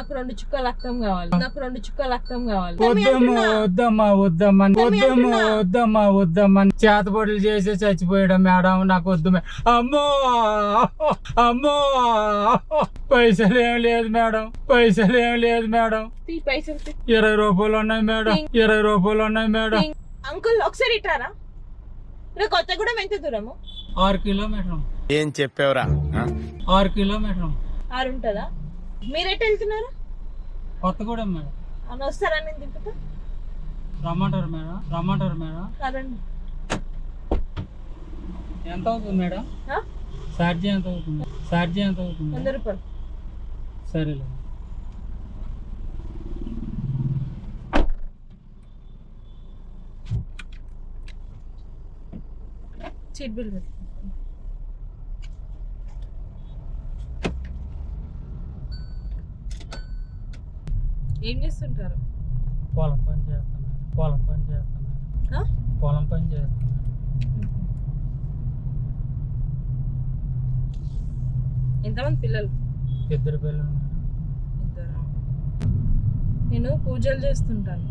నాకు రెండు చుక్కల రక్తం కావాలి. నాకు రెండు చుక్కల రక్తం కావాలి. వద్దమ్మా వద్దమ్మా వద్దమ్మా వద్దమ్మా వద్దమ్మా వద్దమ్మా. చేతబడులు చేసి చచ్చిపోయాడు మేడం నాకు వద్దు మే- అమ్మో! అమ్మో! పైసలు ఏం లేదు మేడం పైసలు ఏం లేదు మేడం. పైసలు. ఇరవై రూపాయలు ఉన్నాయి మేడం ఇరవై రూపాయలు ఉన్నాయి మేడం. అంకుల్ ఒకసారి ఇటారా ఇక్కడ కొత్తగూడెం ఎంత దూరము? ఆరు కిలోమీటర్. ఏం చెప్పావురా ఆరు కిలోమీటర్. ఆరు ఉంటుందా? మీరు ఎటు వెళ్తున్నారు కొత్తగూడెం మేడం. అని వస్తారా? నేను దింపుతా. రమ్మంటారు మేడం రమ్మంటారు మేడం. రండి ఎంత అవుతుంది మేడం? ఛార్జీ ఎంత అవుతుంది? ఛార్జీ ఎంత అవుతుంది? వంద రూపాయలు. సరేలే. సీట్ బెల్ట్ ఏం చేస్తుంటారు? పొలం పని చేస్తాను పొలం పని చేస్తాను ఆ? పొలం పని చేస్తాను ఎంతమంది పిల్లలు? ఇద్దరు పిల్లలు. ఇద్దరు? నేను పూజలు చేస్తుంటాను.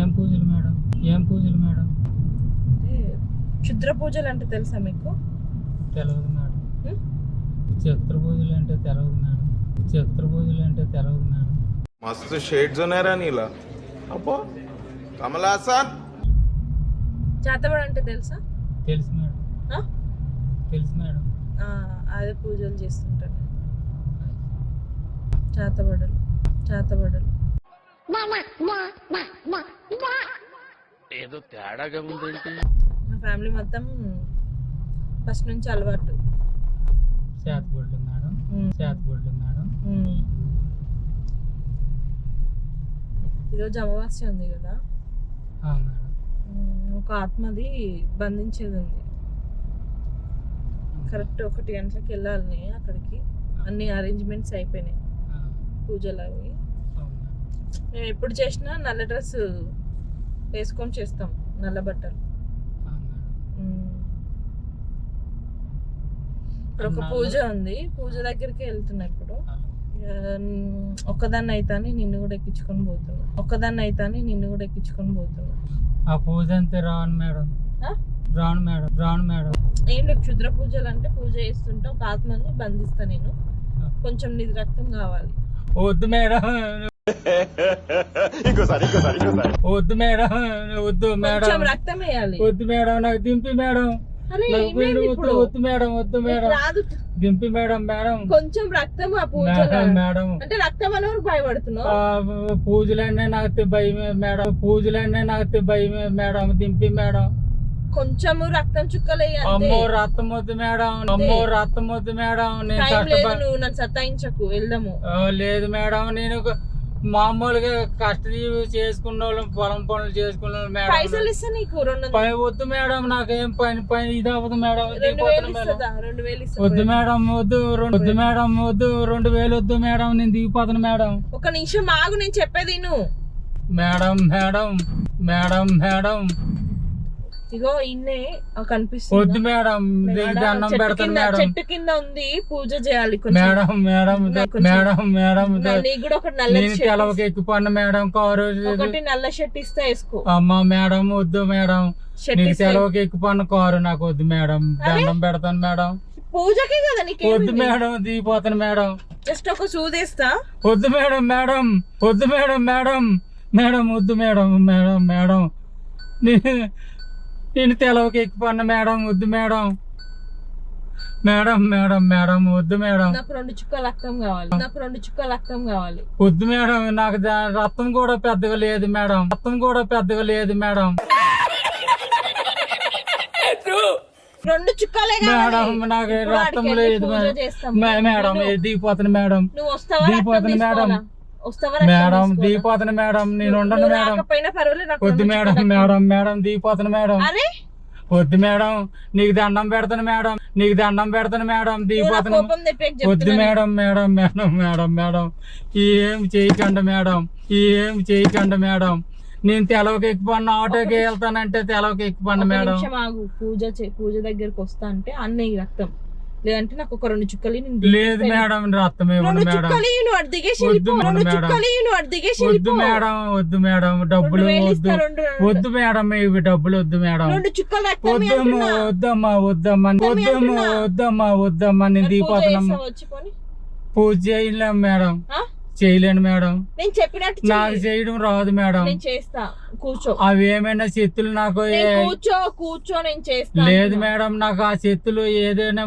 ఏం పూజలు మేడం? ఏం పూజలు మేడం? అంటే క్షుద్ర పూజలు అంటే తెలుసా మీకు? తెలియదు మేడం? చిత్ర పూజలు అంటే తెలియదు మేడం. చిత్ర పూజలు అంటే తెలియదు మేడం. मस्त शेड्स ఉన్నాయరా నీలా అబ్బో కమల్ హాసన్ చేతబడి అంటే తెలుసా తెలుసు మేడం ఆ? తెలుసు మేడం ఆ, అదే పూజలు చేస్తుంటాను చేతబడులు చేతబడులు ఏదో తేడాగా ఉందేంటి మా ఫ్యామిలీ మొత్తం ఫస్ట్ నుంచి అలవాటు చేతబడులు మేడం ఉం. చేతబడులు మేడం ఉమ్. ఈరోజు అమావాస్య ఉంది కదా? ఒక ఆత్మది బంధించేది ఉంది కరెక్ట్ ఒకటి గంటలకు వెళ్ళాలి అక్కడికి. అన్ని అరేంజ్మెంట్స్ అయిపోయినాయి. పూజలు అవి. మేము ఎప్పుడు చేసినా నల్ల డ్రెస్ వేసుకొని చేస్తాం నల్ల బట్టలు. ఇప్పుడు ఒక పూజ ఉంది. పూజ దగ్గరికి వెళ్తున్నా ఇప్పుడు. ఒక్కదాన్ని అయితాని నిన్ను కూడా ఎక్కించుకొని పోతున్నా ఒక్కదాన్ని అయితాని నిన్ను కూడా ఎక్కించుకొని పోతున్నా ఆ పూజ అంతే రాను మేడం. ఆ? రాను మేడం రాను మేడం. ఏం లేదు క్షుద్ర పూజలు అంటే పూజ చేస్తుంటే ఒక ఆత్మని బంధిస్తా నేను. కొంచెం నీది రక్తం కావాలి. వద్దు మేడం. ఇంకోసారి ఇంకోసారి ఇంకోసారి. వద్దు మేడం వద్దు మేడం. కొంచెం రక్తం వేయాలి. వద్దు మేడం నాకు దింపి మేడం. వద్దు మేడం వద్దు మేడం. దింపి మేడం మేడం. కొంచెం రక్తం ఆ పూజలో. మేడం. మేడం అంటే రక్తం అనేవారు భయపడుతున్నావు? పూజలన్నీ నాకు భయమే మేడం. పూజలన్నీ నాకు భయమే మేడం. దింపి మేడం. కొంచెము రక్తం చుక్కలు అమ్మో రక్తం వద్దు మేడం. అమ్మో రక్తం వద్దు మేడం. నేను నన్ను సతాయించకు. వెళ్దాము. లేదు మేడం. నేను మామూలుగా కష్టజీవి చేసుకున్న వాళ్ళు పొలం పనులు చేసుకున్న వాళ్ళు మేడం. పైసలు ఇస్తా నీకు రెండు వందలు. పని వద్దు మేడం నాకేం పని పని ఇది అవ్వదు మేడం. రెండు దిగిపోతున్నా వేలు మేడం. ఇస్తుందా? రెండు వేలు ఇస్తా వద్దు మేడం వద్దు రెండు వద్దు మేడం వద్దు రెండు వేలు వద్దు మేడం నేను దిగిపోతాను మేడం. ఒక నిమిషం ఆగు నేను చెప్పేది నువ్వు మేడం మేడం మేడం మేడం. ఇగో ఇన్నే వద్దు కనిపిస్తుంది? మేడం పెడతాను కింద మేడం. చెట్టు కింద ఉంది పూజ చేయాలి మేడం మేడం మేడం మేడం నీకు కూడా ఒకటి నల్ల తెలవకి ఎక్కిపోను మేడం కారు ఒకటి నల్ల షర్ట్ ఇస్తే వేసుకో. అమ్మ మేడం వద్దు మేడం. నీకు తెలవకి ఎక్కిపోను కారు నాకు వద్దు మేడం. దండం పెడతాను మేడం. పూజకే కదా వద్దు నీకేం మేడం దిగిపోతాను మేడం. జస్ట్ ఒక సూదేస్తా వద్దు మేడం మేడం వద్దు మేడం మేడం. మేడం వద్దు మేడం మేడం మేడం. నేను తెలవకి ఎక్కిపోను మేడం వద్దు మేడం. మేడం మేడం మేడం వద్దు మేడం. నాకు రెండు చుక్కల రక్తం కావాలి. నాకు రెండు చుక్కల రక్తం కావాలి. వద్దు మేడం నాకు రక్తం కూడా పెద్దగా లేదు మేడం. రక్తం కూడా పెద్దగా లేదు మేడం. రెండు చుక్కలే మేడం నాకు రక్తం లేదు మేడం. మే- మేడం దిగిపోతుంది మేడం. మేడం? దిగిపోతాను మేడం నేను ఉండను మేడం. వద్దు మేడం. మేడం మేడం దిగిపోతాను మేడం. వద్దు మేడం నీకు దండం పెడతాను మేడం నీకు దండం పెడతాను మేడం నువ్వు నా దిగిపోతాను కోపం తెప్పేకి వద్దు madam madam madam madam madam. ఏం చేయకండి మేడం ఏం చేయకండి మేడం. నేను తెలవకి ఎక్కిపోను ఆటోకి వెళ్తానంటే తెలవకి ఎక్కిపోను మేడం. పూజ పూజ దగ్గరికి వస్తా అంటే అన్నయ్య రక్తం. లేదంటే నాకు ఒక రెండు చుక్కలు లేదు. మేడం రక్తం ఇవ్వండి రెండు మేడం చుక్కలు నువ్వు దిగేసి వద్దు వెళ్ళిపో. మేడం, రెండు. చుక్కలు నువ్వు దిగేసి వద్దు. మేడం వద్దు మేడం డబ్బులు వద్దు వద్దు మేడం ఇవి డబ్బులు వద్దు మేడం రెండు చుక్కలు రక్తమే వద్దమ్మా. వద్దమ్మా వద్దమ్మా వద్దమ్మ వద్దమ్మా. వద్దమ్మా నేను మరి పూజ చేయలేం మేడం? చేయలేను మేడం. నేను చెప్పినట్టు నాకు. చేయడం రాదు మేడం. నేను చేస్తా. కూర్చో. అవి ఏమైనా శక్తులు నాకు కూర్చో కూర్చో నేను చేస్తా లేదు. మేడం నాకు ఆ శక్తులు ఏదైనా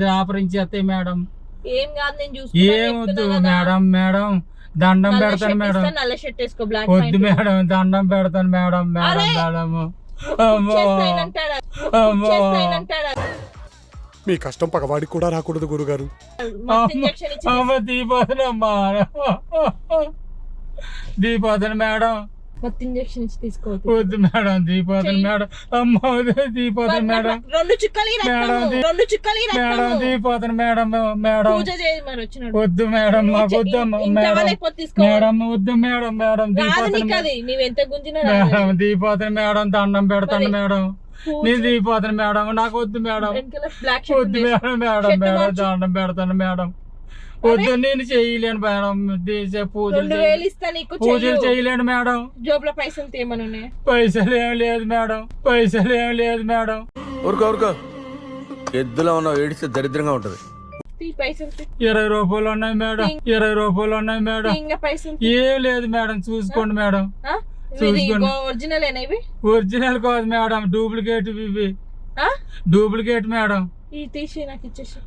దాపరించేస్తాయి మేడం. ఏం కాదు నేను చూసుకుంటా. ఏమొద్దు. Madam madam. దండం పెడతాను మేడం. నల్ల షర్ట్ వేసుకో బ్లాక్ వద్దు మేడం దండం పెడతాను మేడం మేడం! మేడం. అమ్మో. అమ్మో. మీ కష్టం పగవాడికి కూడా రాకూడదు గురుగారు. అమ్మ మేడం. మత్తు ఇంజక్షన్ ఇచ్చి తీసుకోవద్దు. వద్దు మేడం చెయ్యి. మేడం. అమ్మ వద్దు దీపోతున్న మేడం. రెండు చుక్కలు. మేడం, రెండు చుక్కలు మేడం మేడం మేడం. పూజ చేయి వద్దు మేడం మాకు ఇంటవా మేడం. వద్దు మేడం మేడం రాదు మేడం. దీపోతున్న మేడం దండం పెడతాను మేడం. నేను దీపోతున్న మేడం నాకు వద్దు మేడం వెనకాల బ్లాక్ షర్ట్ వద్దు. Madam madam madam. దండం పెడతాను మేడం వద్దు నేను చేయలేను మేడం దీసే పూజలు పూజలు. చేయలేను మేడం జోబులో పైసలు ఉన్నాయి పైసలు ఏం లేదు మేడం పైసలు ఏం లేదు మేడం ఊరుకో ఊరుకో ఎద్దులో ఉన్న ఏడిస్తే దరిద్రంగా ఉంటది. ఇరవై రూపాయలు ఉన్నాయి మేడం ఇరవై రూపాయలు ఉన్నాయి మేడం. ఏం లేదు మేడం చూసుకోండి మేడం. ఒరిజినల్ కాదు మేడం డూప్లికేట్ ఇవి? Duplicate madam. ఈ తీసి నాకు ఇచ్చేసి.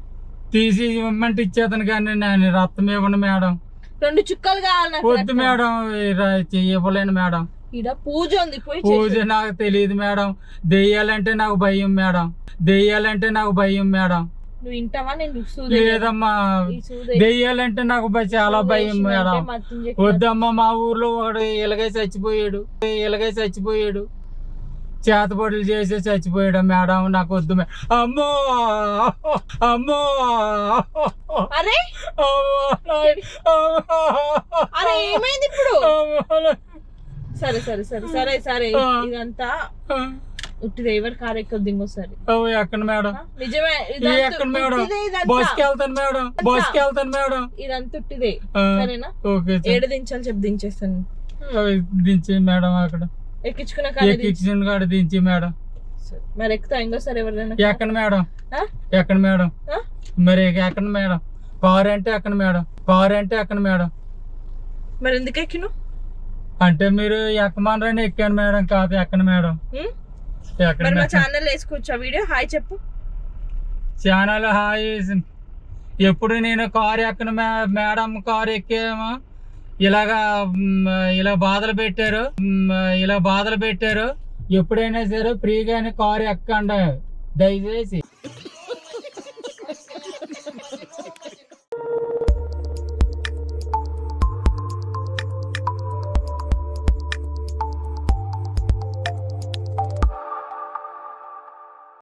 తీసి ఇవ్వమంటే ఇచ్చేతను కానీ నేను రక్తం ఇవ్వండి మేడం. రెండు చుక్కలు కావాలి వద్దు. మేడం ఇవ్వలేను మేడం. పూజ ఉంది పూజ. నాకు తెలియదు మేడం. దెయ్యాలంటే నాకు భయం మేడం. దెయ్యాలంటే నాకు భయం మేడం. నువ్వు ఇంటావా? నేను లేదమ్మా. దెయ్యాలంటే నాకు చాలా భయం మేడం. వద్దమ్మా మా ఊర్లో ఒకడు ఇలాగే చచ్చిపోయాడు. ఇలాగే చచ్చిపోయాడు. చేతబడులు చేసి చచ్చిపోయాడు మేడం. నాకు వద్దు అమ్మో! అమ్మో! అరే! అరే ఏమైంది ఇప్పుడు. సరే సరే సరే సరే సరే. ఇదంతా ఉట్టిది ఎవరు కారు ఎక్కొద్దు ఇంకోసారి ఎక్కడ మేడం? నిజమే ఎక్కడ మేడం. బస్కి వెళ్తాను మేడం. బస్కి వెళ్తాను మేడం. ఇదంతా ఉట్టిదే సరేనా. ఏడు దించాలి చెప్పి దించేస్తాను. దించి మేడం అక్కడ. ఎక్కించుకున్న కాడ దించి. మేడం. మరి ఎక్కుతా ఇంకోసారి ఎవరైనా ఎక్కడ మేడం? ఎక్కడ మేడం? మరి ఎక్కడ మేడం? కారు అంటే ఎక్కడ మేడం? కారు అంటే ఎక్కడ మేడం? మరి ఎందుకు ఎక్కిను అంటే మీరు ఎక్కమనరని ఎక్కాను మేడం కాదు ఎక్కడ మేడం? మరి మా ఛానల్ వేసుకోవచ్చు వీడియో హాయ్ చెప్పు. ఛానల్ హాయ్ ఎప్పుడు నేను కారు ఎక్కను మేడం కారు ఎక్కేమో ఇలాగా ఇలా బాధలు పెట్టారు. ఇలా బాధలు పెట్టారు. ఎప్పుడైనా సరే ఫ్రీగానే కారు ఎక్కండి. దయచేసి.